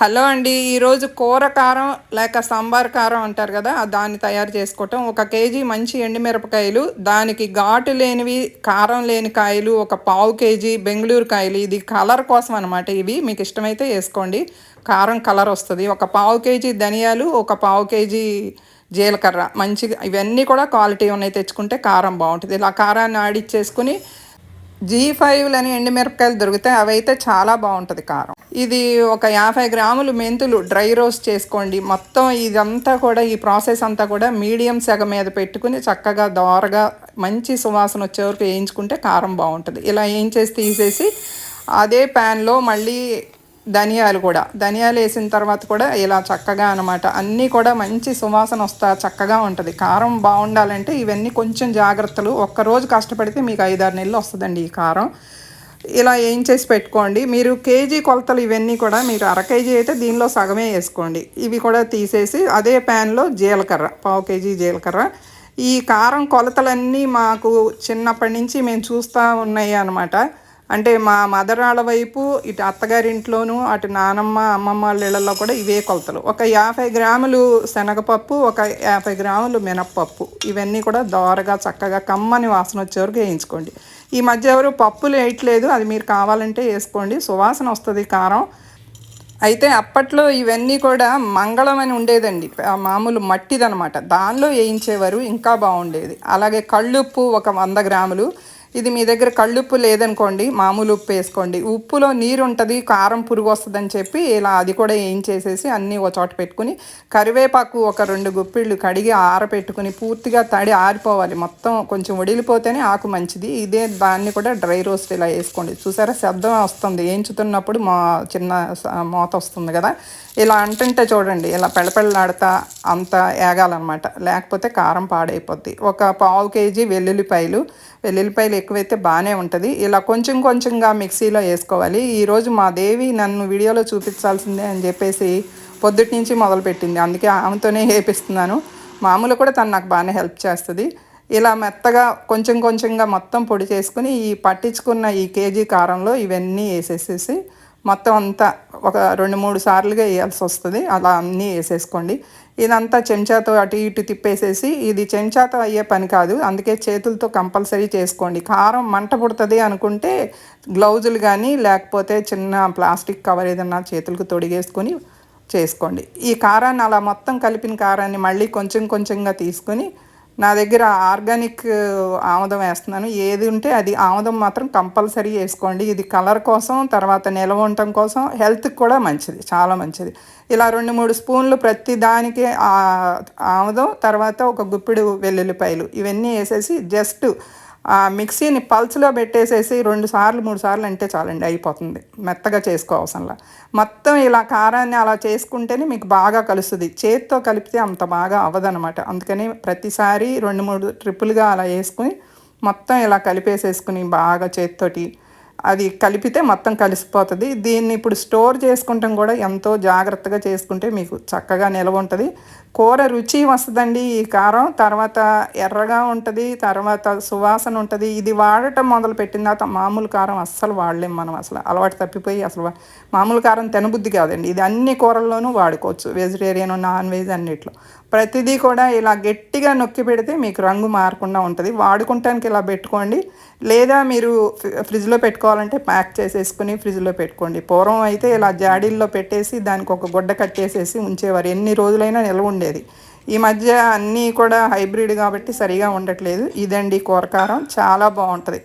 Hello అండి ఈరోజు కూర కారం లేక సాంబార్ కారం అంటారు కదా దాన్ని తయారు చేసుకోవటం. ఒక కేజీ మంచి ఎండుమిరపకాయలు దానికి ఘాటు లేనివి కారం లేని కాయలు ఒక పావు కేజీ బెంగళూరు కాయలు. ఇది కలర్ కోసం అనమాట ఇవి. మీకు ఇష్టమైతే వేసుకోండి. కారం కలర్ వస్తుంది. ఒక పావు కేజీ ధనియాలు ఒక పావు కేజీ జీలకర్ర. మంచిగా ఇవన్నీ కూడా క్వాలిటీ ఉన్నాయి. తెచ్చుకుంటే కారం బాగుంటుంది. ఇలా కారాన్ని ఆడిచ్చేసుకుని జీ ఫైవ్లు అని ఎండుమిరపకాయలు దొరుకుతాయి అవి అయితే చాలా బాగుంటుంది కారం. ఇది ఒక యాభై గ్రాములు మెంతులు డ్రై రోస్ట్ చేసుకోండి. మొత్తం ఇదంతా కూడా ఈ ప్రాసెస్ అంతా కూడా మీడియం సెగ మీద పెట్టుకుని చక్కగా దోరగా మంచి సువాసన వచ్చే వరకు వేయించుకుంటే కారం బాగుంటుంది. ఇలా వేయించేసి తీసేసి అదే ప్యాన్లో మళ్ళీ ధనియాలు కూడా. ధనియాలు వేసిన తర్వాత కూడా ఇలా చక్కగా అనమాట అన్నీ కూడా మంచి సువాసన వస్తా చక్కగా ఉంటుంది. కారం బాగుండాలంటే ఇవన్నీ కొంచెం జాగ్రత్తలు. ఒక్కరోజు కష్టపడితే మీకు ఐదారు నెలలు వస్తుందండి ఈ కారం. ఇలా ఏం చేసి పెట్టుకోండి. మీరు కేజీ కొలతలు ఇవన్నీ కూడా మీరు అర కేజీ అయితే దీనిలో సగమే వేసుకోండి. ఇవి కూడా తీసేసి అదే ప్యాన్లో జీలకర్ర పావు కేజీ జీలకర్ర. ఈ కారం కొలతలన్నీ మాకు చిన్నప్పటి నుంచి మేము చూస్తూ ఉన్నాయి అనమాట అంటే మా మదరాళ్ళ వైపు ఇటు అత్తగారింట్లోనూ అటు నానమ్మ అమ్మమ్మ వాళ్ళ ఇళ్ళల్లో కూడా ఇవే కొలతలు. ఒక యాభై గ్రాములు శనగపప్పు ఒక యాభై గ్రాములు మినప్పప్పు. ఇవన్నీ కూడా దోరగా చక్కగా కమ్మని వాసన వచ్చే వరకు వేయించుకోండి. ఈ మధ్య ఎవరు పప్పులు వేయట్లేదు అది మీరు కావాలంటే వేసుకోండి. సువాసన వస్తుంది కారం. అయితే అప్పట్లో ఇవన్నీ కూడా మంగళం అని ఉండేదండి. మామూలు మట్టిదనమాట. దానిలో వేయించేవారు ఇంకా బాగుండేది. అలాగే కళ్ళుప్పు ఒక వంద గ్రాములు ఇది మీ దగ్గర కళ్ళుప్పు లేదనుకోండి మామూలు ఉప్పు వేసుకోండి. ఉప్పులో నీరు ఉంటుంది కారం పురుగు వస్తుందని చెప్పి ఇలా అది కూడా ఏం చేసేసి అన్నీ ఒక చోట పెట్టుకుని కరివేపాకు ఒక రెండు గుప్పిళ్ళు కడిగి ఆరపెట్టుకుని పూర్తిగా తడి ఆరిపోవాలి. మొత్తం కొంచెం వడిలిపోతేనే ఆకు మంచిది. ఇదే దాన్ని కూడా డ్రై రోస్ట్ ఇలా వేసుకోండి. చూసారా శబ్దం వస్తుంది. ఏంచుతున్నప్పుడు మా చిన్న మోత వస్తుంది కదా. ఇలా అంటుంటే చూడండి ఇలా పెళ్ళపెళ్ళలాడతా అంత ఏగాలన్నమాట. లేకపోతే కారం పాడైపోద్ది. ఒక పావు కేజీ వెల్లుల్లిపాయలు వెల్లుల్లిపాయలు ఎక్కువైతే బాగానే ఉంటుంది. ఇలా కొంచెం కొంచెంగా మిక్సీలో వేసుకోవాలి. ఈరోజు మా దేవి నన్ను వీడియోలో చూపించాల్సిందే అని చెప్పేసి పొద్దుటి నుంచి మొదలుపెట్టింది అందుకే ఆమెతోనే వేపిస్తున్నాను మామూలు కూడా తను నాకు బాగానే హెల్ప్ చేస్తుంది. ఇలా మెత్తగా కొంచెం కొంచెంగా మొత్తం పొడి చేసుకుని ఈ పట్టించుకున్న ఈ కేజీ కారంలో ఇవన్నీ వేసేసేసి మొత్తం అంతా ఒక రెండు మూడు సార్లుగా వేయాల్సి వస్తుంది. అలా అన్నీ వేసేసుకోండి. ఇదంతా చెంచాతో అటు ఇటు తిప్పేసేసి ఇది చెంచాతో అయ్యే పని కాదు. అందుకే చేతులతో కంపల్సరీ చేసుకోండి. కారం మంట పుడుతుంది అనుకుంటే గ్లౌజులు కానీ లేకపోతే చిన్న ప్లాస్టిక్ కవర్ ఏదన్నా చేతులకు తొడిగేసుకొని చేసుకోండి. ఈ కారాన్ని అలా మొత్తం కలిపిన కారాన్ని మళ్ళీ కొంచెం కొంచెంగా తీసుకొని నా దగ్గర ఆర్గానిక్ ఆముదం వేస్తున్నాను. ఏది ఉంటే అది ఆముదం మాత్రం కంపల్సరీ వేసుకోండి. ఇది కలర్ కోసం తర్వాత నిల్వ ఉండటం కోసం హెల్త్కి కూడా మంచిది చాలా మంచిది. ఇలా రెండు మూడు స్పూన్లు ప్రతి దానికి ఆముదం తర్వాత ఒక గుప్పిడు వెల్లుల్లిపాయలు ఇవన్నీ వేసేసి జస్ట్ మిక్సీని పల్స్లో పెట్టేసేసి రెండు సార్లు మూడు సార్లు అంటే చాలండి అయిపోతుంది. మెత్తగా చేసుకోవసంలా మొత్తం ఇలా కారాన్ని అలా చేసుకుంటేనే మీకు బాగా కలుస్తుంది. చేతితో కలిపితే అంత బాగా అవ్వదనమాట అందుకని ప్రతిసారి రెండు మూడు ట్రిప్పులుగా అలా వేసుకుని మొత్తం ఇలా కలిపేసేసుకుని బాగా చేతితోటి అది కలిపితే మొత్తం కలిసిపోతుంది. దీన్ని ఇప్పుడు స్టోర్ చేసుకుంటాం కూడా ఎంతో జాగ్రత్తగా చేసుకుంటే మీకు చక్కగా నిల్వ ఉంటుంది. కూర రుచి వస్తుందండి ఈ కారం తర్వాత ఎర్రగా ఉంటుంది తర్వాత సువాసన ఉంటుంది. ఇది వాడటం మొదలు పెట్టిన తర్వాత మామూలు కారం అస్సలు వాడలేం మనం అసలు. అలవాటు తప్పిపోయి అసలు మామూలు కారం తినబుద్ధి కాదండి. ఇది అన్ని కూరల్లోనూ వాడుకోవచ్చు. వెజిటేరియన్ నాన్ వెజ్ అన్నిట్లో. ప్రతిదీ కూడా ఇలా గట్టిగా నొక్కి పెడితే మీకు రంగు మారకుండా ఉంటుంది. వాడుకుంటానికి ఇలా పెట్టుకోండి. లేదా మీరు ఫ్రిడ్జ్లో పెట్టుకోవాలంటే ప్యాక్ చేసేసుకుని ఫ్రిడ్జ్లో పెట్టుకోండి. పూర్వం అయితే ఇలా జాడీల్లో పెట్టేసి దానికి ఒక గుడ్డ కట్టేసేసి ఉంచేవారు. ఎన్ని రోజులైనా నిల్వ ఉండేది. ఈ మధ్య అన్నీ కూడా హైబ్రిడ్ కాబట్టి సరిగా ఉండట్లేదు. ఇదండి కూరకారం. చాలా బాగుంటుంది.